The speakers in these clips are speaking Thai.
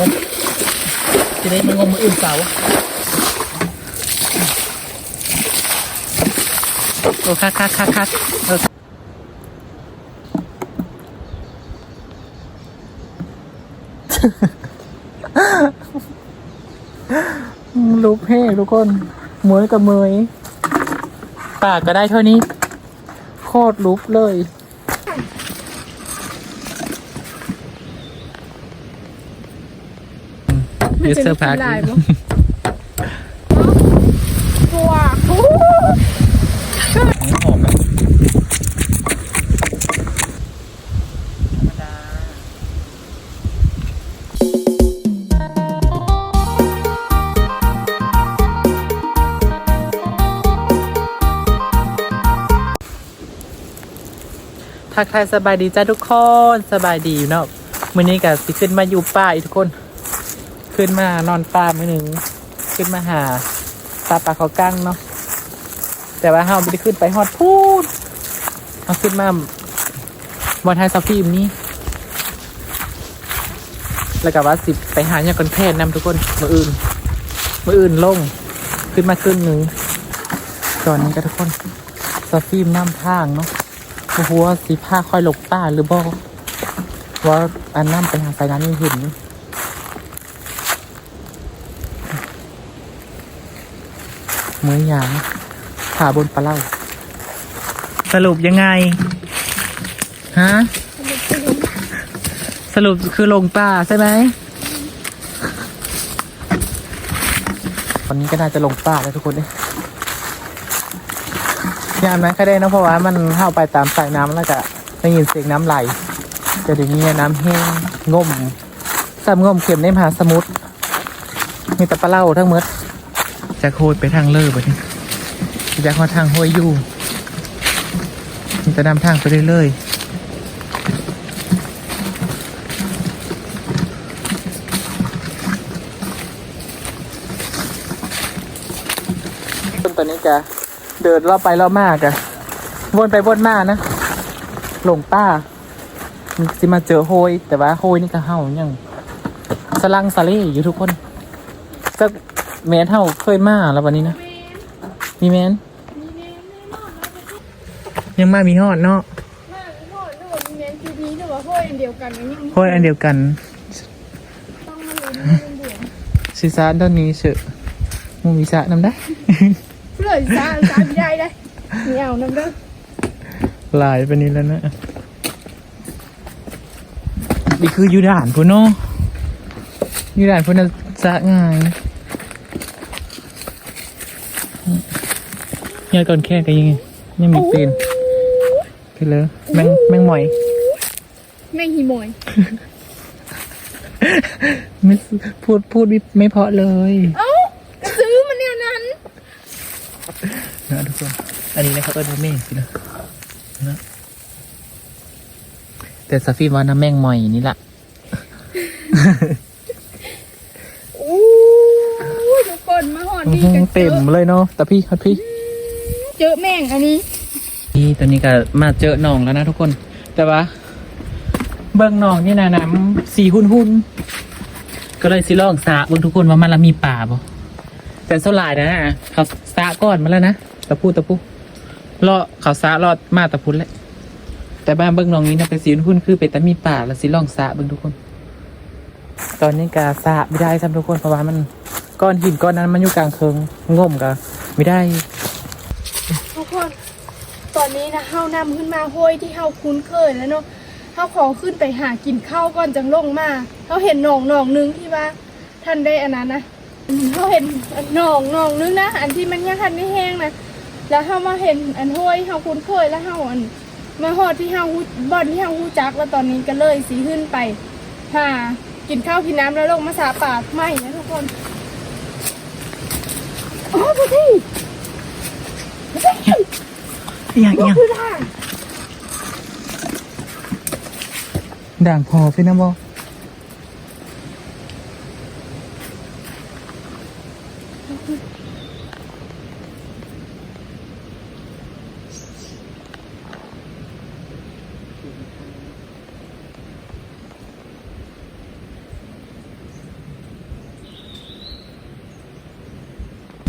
งมจะได้มางมมืออื่นเสาร์โอ้คักคักคักคักเออรูปเพ่ทุกคนเหมวยกับเมยปากก็ได้เท่านี้ โคตรรูปเลย ยูเซอร์พาร์คลายบ่ตัวหอมนะทักทายสบายดีจ้าทุกคนสบายดีเนาะมื้อนี้ก็สิขึ้นมาอยู่ป่าอีกทุกคน ขึ้นมานอนป่ามื้อหนึ่งขึ้นมาหาปลาปลาเขากั้งเนาะแต่ว่าเฮาไม่ได้ขึ้นไปฮอดพูดเฮาขึ้นมาบนไทยซาฟิมนี้แล้วก็ว่าสิไปหาเนี่ยก่อนแพทย์นำทุกคนมืออื่นมืออื่นลงขึ้นมาครึ่งหนึ่งตอนนี้ก็ทุกคนซาฟิมน้ำทางเนาะโอ้โหว่าสีผ้าค่อยหลกป้าหรือบ่ว่าอันน้ำไปหาสายน้ำยังเห็น อยู่มือหยางขาบนปลาเล่า สรุปยังไง ฮะ สรุปคือลงป่าใช่ไหมวันนี้ก็น่าจะลงป่าแล้วทุกคนเลยยามนั้นก็ได้นะเพราะว่ามันเข้าไปตามสายน้ำแล้วก็ได้ยินเสียงน้ำไหลจะถึงนี้น้ำแห้งง่มซ้ำง่มเข็มในมหาสมุทรมีแต่ปลาเล่าทั้งหมด จะโคดไปทางเลิศไปนี่จะเข้าทางห้วยยู่มันจะนำทางไปเรื่อยๆต้นตัวนี้จะเดินรอบไปรอบมากอะวนไปวนมานะหลงป้าสิมาเจอโฮยแต่ว่าโฮยนี่ก็เห่าอย่างสลังสะเล่อยู่ทุกคนสัก แมนเท่าเคยมาแล้ววันนี้นะ มีแมนยังมามีฮอดเนาะมาโหดโหดเน้นทีนี้หรือว่าโหดอันเดียวกันอันนี้โฮยอันเดียวกันต้องมาเลยนี่เป็นเดียวซีซ่าด้านนี้เชอะมูมีสะนำได้เลยซาซาไม่ได้เลยเหนียวน้ำเด้อหลายไปนี้แล้วนะนี่คืออยู่ด่านพุ่นเนาะอยู่ด่านพุ่นน่ะจะง่าย เนี่ยก่อนแค่กันยังไงยังมีตีนคือเลยแมงแมงหมอยแม่งหิมอยไม่พูดพูดไม่ไม่เพราะเลย เอ้าก็ซื้อมันเนี่ยนั้นนะทุกคน อันนี้นะครับเออน้ำแมงสินะนะแต่ซาฟีว่าน้ำแมงหมอยนี่แหละอู้ยทุกคนมาหอดดีกันเต็มเลยเนาะแต่พี่ครับพี่ เจอแม่งอันนี้ นี่ตอนนี้ก็มาเจอหนองแล้วนะทุกคน แต่ว่า เบิ้งหนองนี่นะน้ำสีหุ่นหุ่นก็เลยสิลองสระเบิ้งทุกคนว่ามันละมีป่าบ่แต่โซลายนะเขาสระก่อนมาแล้วนะตะพูตะพูรอเขาสระรอดมาตะพุนแหละแต่บ้านเบิ้งหนองนี้นะเป็นสีหุ่นๆคือเป็นแต่มีป่าแล้วสิลองสระเบิ้งทุกคน ตอนนี้กาสระไม่ได้ซ้ำทุกคนเพราะว่ามันก้อนหินก้อนนั้นมันอยู่กลางเคิงง่มกะไม่ได้ ตอนนี้นะเฮานำขึ้นมาห้วยที่เฮาคุ้นเคยแล้วเนาะเฮาขอขึ้นไปหากินข้าวก่อนจังลงมาเฮาเห็นหนองหนองนึงที่ว่าท่านได้อันนั้นนะเฮาเห็นหนองหนองนึงนะอันที่มันยังทันไม่แห้งนะแล้วเฮามาเห็นอันห้วยเฮาคุ้นเคยแล้วเฮาอันมาฮอดที่เฮางูบ่อนที่เฮาฮู้จักแล้วตอนนี้ก็เลยสีขึ้นไปหากินข้าวกินน้ำแล้วลงมาสาป่าไม่นะทุกคนอ๋อพอดีพอดี อย่างอย่างด่างพอพี่น้ำบ่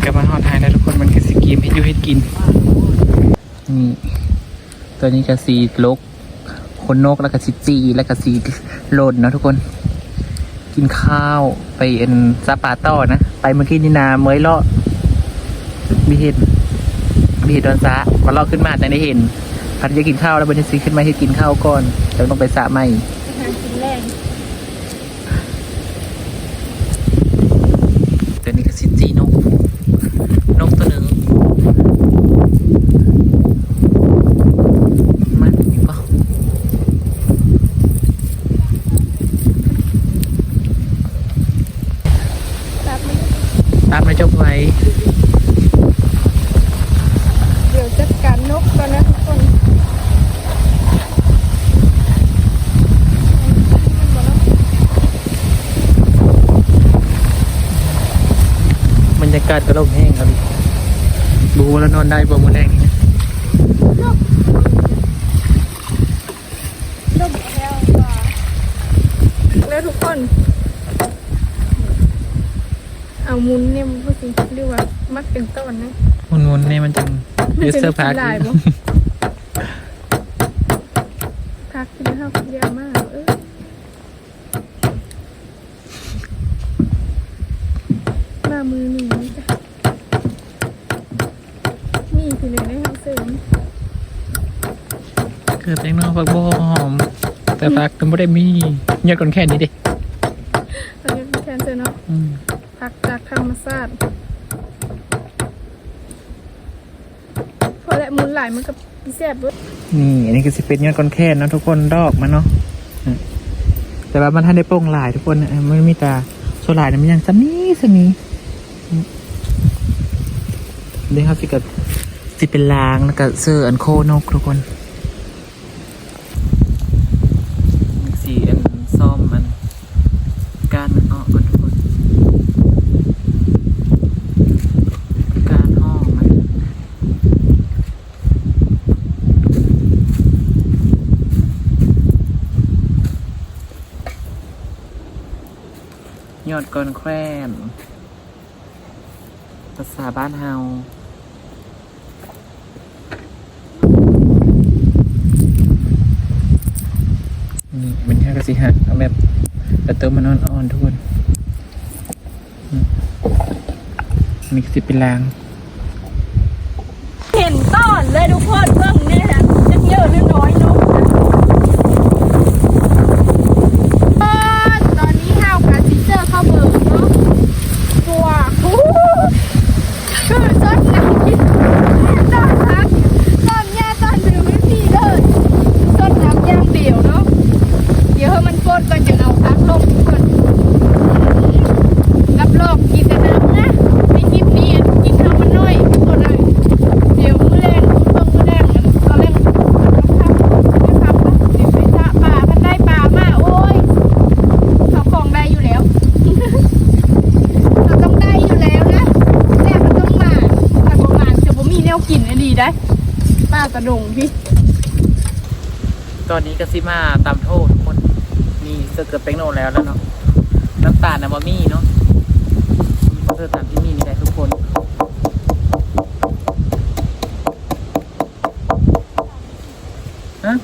กลับมาหอดไทยแล้วทุกคนมันคือสกีมให้ยูให้กิน นี่ตัวนี้ก็สีลกคนนกแล้วก็สีจีแล้วก็สีโลนนะทุกคน กินข้าวไปเอ็นซาปาต้อนะ ไปเมื่อกี้นี่นาเมยเลาะมีเห็นมีเห็นตอนซะพอเลาะขึ้นมาแต่ได้เห็นพันจะกินข้าวแล้วบันทีขึ้นมาให้กินข้าวก่อนแล้วต้องไปสระใหม่ อาหารกินแรง ตัวนี้ก็สิจีนก นกตัวหนึ่งมันมีเปล่า จับมัน ตามนายจกไว้ เดี๋ยวจัดการนกก่อนนะทุกคน บรรยากาศก็ร่มแห้งครับดูแล้วนอนได้บ่มือแรงนี่นะนกแล้วว่าแล้วทุกคน เอามุนเนี่ยมันก็สิเรียกว่ามัดเป็นต้นนะ มุนๆนี่มันจังมันเยอะจะเซอร์พักมีลายบ่พักกินข้าวเยอะมากเออมามือหนึ่งนี่จ้ะนี่คือหนึ่งในห้องเสริม เกิดแตงนอกฟักบหอมแต่ฟักก็ไม่ได้มียอดก่อนแค่นี้เดิตอนนี้เป็นแคนเซอร์เนาะอืมพักจากธรรมชาติพอและมุนหลายมันกับพี่แซ่บเบิดนี่อันนี้ก็สิเป็นยอดก่อนแค่เนาะทุกคนดอกมันเนาะแต่ว่ามันท่านได้โป่งหลายทุกคนอะมันมีแต่โซลายนะมันยังสนี้สนี้เดี๋ยวครับสิกับสิเป็นลางแล้วก็เสื้ออันโคนกทุกคน สีอันส้มอันการมันออกก่อนทุกคน การห่อมันยอด กอนแคว้นภาษาบ้านเฮานี่มันแค่กระสิหักเอาแบบแต่เติมมันอ่อนๆทุกคนมอันนี่สิเป็นลาง เห็นต้อนเลยทุกคนเบิ่งเนี่ยนะจะเยอะหรือน้อยเนาะตอนนี้ห้าวกับซิสเตอร์เข้าเบิร์เนาะตัวฮู้คือต้นน้ำกินต้นพักต้นหญ้าต้นดื่มไม่มีเลยต้นน้ำย่างเดียวเนาะเดี๋ยวให้มันโคตรก่อนจะเอาพักลงทุกคน รับรองกินแต่น้ำนะในคลิปนี้กินข้าวมันน้อยทุกคนเลยเดี๋ยวมื้อแรงมื้อเบิ่งมื้อแรงนั้นตอนแรกครับนะครับเดี๋ยวไปสระป่ากันได้ป่ามาโอ้ยเขาของได้อยู่แล้ว เราต้องได้อยู่แล้วนะแต่มันต้องมาถ้าบ่มาจะบ่มีแน วกินได้ดีได้ป้ากระดงพี่ ตอนนี้กสิมาตามโทษทุกคน มีเสือเกือบเป็งโนแล้วแล้วเนาะน้ำตาลนะบะมี่เนาะเสื้อตามที่มีนี่ได้ทุกคน ฮะ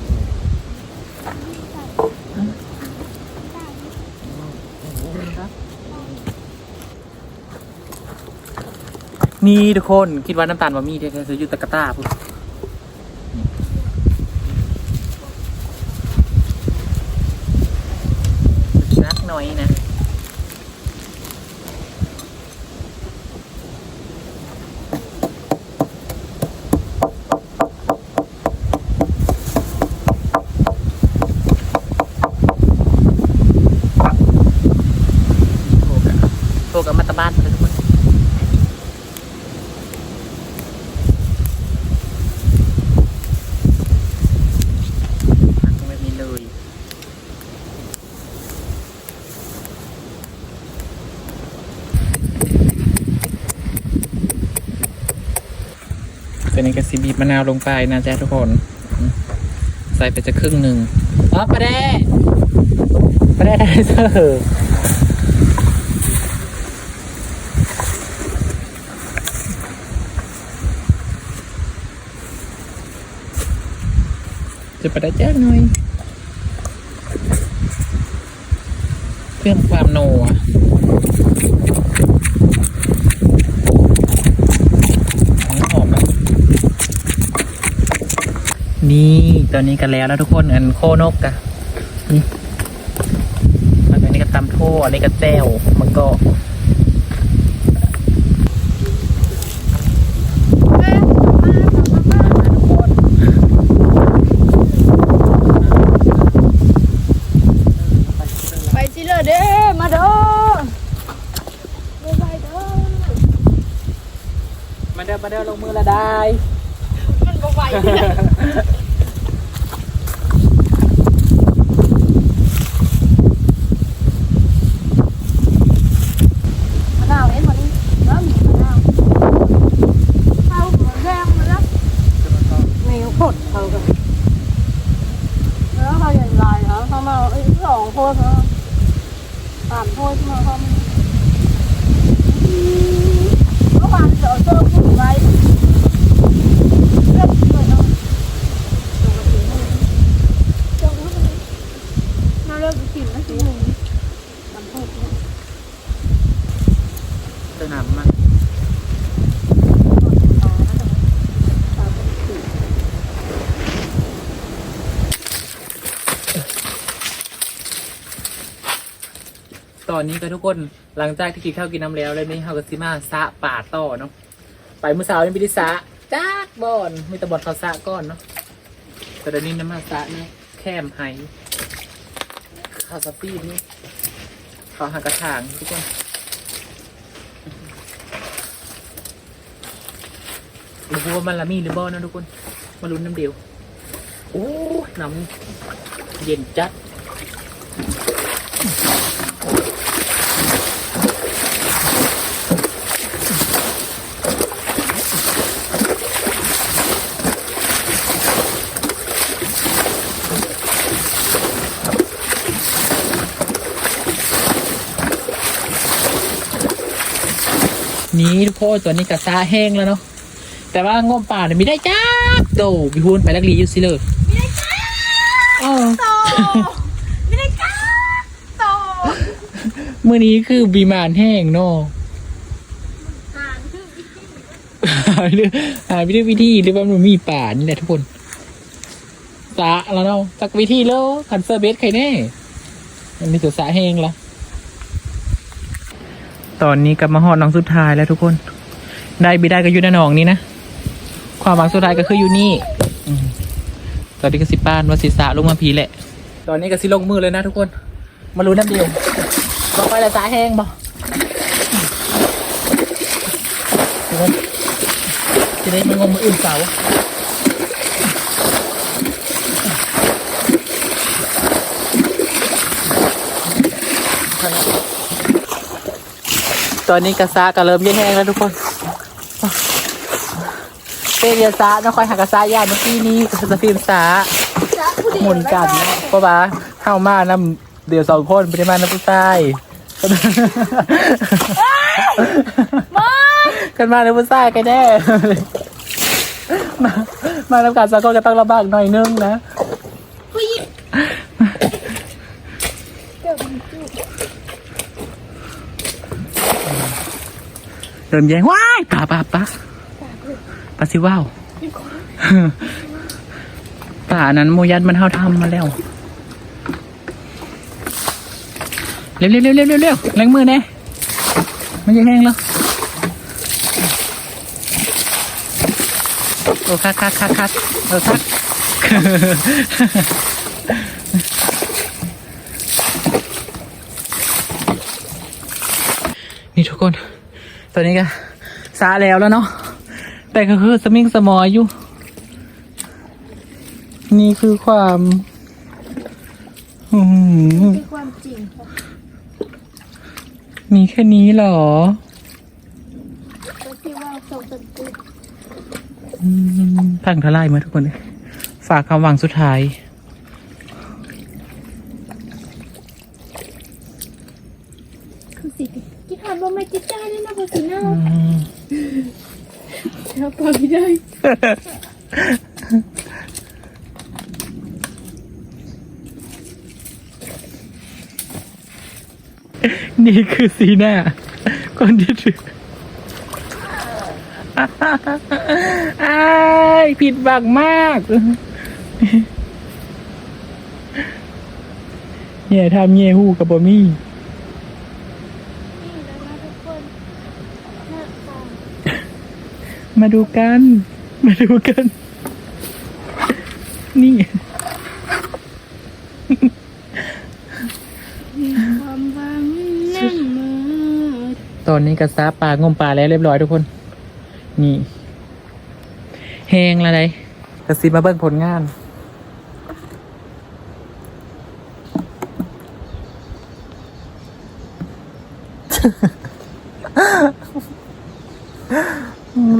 นี่ทุกคนคิดว่าน้ำตาลบะมี่เท่ๆซื้ออยู่ตะกะต้าพุ่นนักหน่อยนะ ตัวนี้ก็สีบีบมะนาวลงไปนะจ๊ะทุกคน ใส่ไปจะครึ่งหนึ่งอ๋อปลาแดปลาแดไดเซอร์จะปลาแดับจ้งหน่อยเพิ่มความโน ตอนนี้กันแล้วแล้วทุกคนอันโคนกอะนี่อันนี้ก็ตำโทอันนี้ก็แจ้วมันก็ไปสิเลยเด้มาเด้อบ๊ายบายเด้อมาเดินมาเดินลงมือละได้ มันบ่ไหวเนี่ย มะนาวเห็นบ่นี่เออมีมะนาว เอาหัวแดงมาแล้ว มีขดเขากันแล้วเขาใหญ่ลายเหรอเขามาเอ้ยสองคนเหรอสามคนมาเขามาเมื่อวานเจอเจอผู้ไว้เลือกเลยเนาะ มาเริ่มกินแล้วสิ สามคนเนี่ย สนามมา ตาแล้วตาเป็นสี ตอนนี้ก็ทุกคนหลังจากที่กินข้าวกินน้ำแล้วแล้วนี่เขาก็ซิมาสะป่าต่อเนาะไปเมื่อเช้านี่ไปที่สะจากบอนมีแต่บอนเขาสะก้อนเนาะแต่เดี๋ยวนี้น้ำมาสะเนี่ยแคมไฮข้าวสปีดนี่เขาหากกระถางทุกคนหรู้ว่ามันละมีหรือบอนะทุกคน มาลุ้นน้ำเดียวโอ้ยน้ำเย็นจัด นี่ทุกคนตัวนี้กระซาแห้งแล้วเนาะแต่ว่างมป่าเนี่ยไม่ได้จ้าโตพี่พูนไปลักลีอยู่สิเลยไม่ได้จ้าโตไม่ได้ก้าโตเมื่อนี้คือบีมานแห้งเนาะหานคือหาเรื่องหาวิธีวิธีหรือว่ามันมีป่านี่แหละทุกคนสะแล้วเนาะสักวิธีแล้วคันเซอร์เบสใครแน่มันมีแต่สะแห้งละ ตอนนี้กลับมาหอดน้องสุดท้ายแล้วทุกคน ได้บีได้ก็อยู่ในหนองนี้นะ ความหวังสุดท้ายก็คืออยู่นี่อืมตอนนี้ก็สิป้านว่าสิสะลงมาพีแหละ ตอนนี้ก็สิลงมือเลยนะทุกคน มารู้น้ำเดียวบอกไปละสาแห้งบ่ทุกคนจะได้มางมมืออื่นเสา ตอนนี้กระซาก็เริ่มเย็นแห้งแล้วทุกคนเปเรียซะนะคอยหากระซายาเมื่อกี้นี้ก็จะฟิล์มซาหมุนกันนะเพราะว่าเข้ามาน้ำเดียวสองคนไม่ได้มาน้ำผู้ชายกันมาน้ำผู้ชายกันแน่มามาน้ำกันสองคนก็ต้องระบากหน่อยนึงนะ ผู้หญิง เดิมเริ่มแย้งว้ายป่าป่าป่าป่าสิว่าวป่านั้นโมยันมันเท่าทำมาแล้ว เร็วเร็วเร็วเร็วเร็วเร็วแรงมือแน่มันยังแห้งแล้วโอ้คักคักคักคักเออคักนี่ทุกคน ตอนนี้ก็ซาแล้วแล้วเนาะแต่ก็คือสมิงสมอยอยู่ นี่คือความอืมเป็นความจริงค่ะมีแค่นี้เหรอก็ที่ว่าส่งเป็นตุ๊กอืมพังทลายมาทุกคนเลยฝากความหวังสุดท้าย ครัปไม่ได้นี่คือสีหน้า คนที่ถือไอ้ผิดบักมาก เนี่ยทำเงี้ยหูกับบอมี่ มาดูกัน มาดูกัน นี่ความหวังนั่งมือตอนนี้กระซาปลางมปลาแล้วเรียบร้อยทุกคน นี่แหงละไดกระซิบมาเบิ่งผลงาน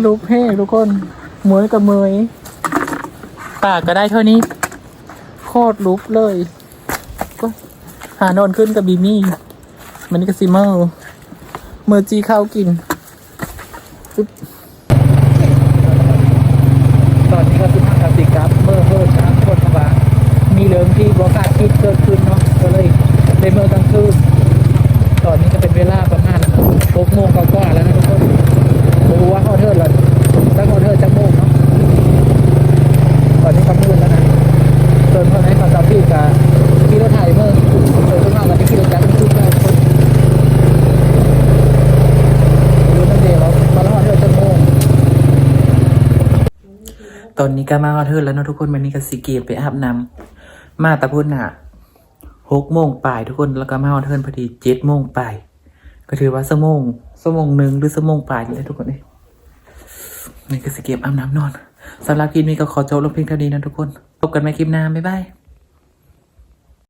รูปแห้ง ทุกคนเหมือนกับเมยปากก็ได้เท่านี้ โคตรลุบเลย ก็หานอนขึ้นกับบีมี่ มันก็ซิเมอร์เมอร์จีข้าวกินปึ๊บตอนนี้ก็คือภาพกราฟิกครับเมื่อเพิ่มน้ำคนมาบามีเรื่องที่บกล้าคิดเกิดขึ้นเนาะ ก็เลยในเมื่อกลางคืน ตอนนี้ก็เป็นเวลาประมาณหกโมงกว่าๆแล้วนะทุกคนไม่รู้ว่าฮอเทอร์ละตั้งฮอเทอร์จะโมงเนาะ ตอนนี้ก็มืดแล้วนะเดินเท่านั้นเขาจะพี่กับพี่รถไถเมื่อเดินข้างนอกกันที่พี่รถจักรทุกท่านทุกคน รู้นั่นเดียวมาแล้วฮอเทอร์จะโมง ตอนนี้ก็มาฮอเทิร์แล้วเนาะทุกคนวันนี้ก็สีเกีไปอาบน้ำมาตะพุ่นอะหกโมงปลายทุกคนแล้วก็มาฮอเทิร์พอดีเจ็ดโมงปลายก็ถือว่าสมงสมงหนึ่งหรือสมงปลายนี่แหละทุกคนนี่นี่ก็สีเกียอาบน้ำนอนสำหรับคลิปนี้ก็ขอจบลงเพียงเท่านี้นะทุกคนพบกันใหม่คลิปหน้าบ๊ายบาย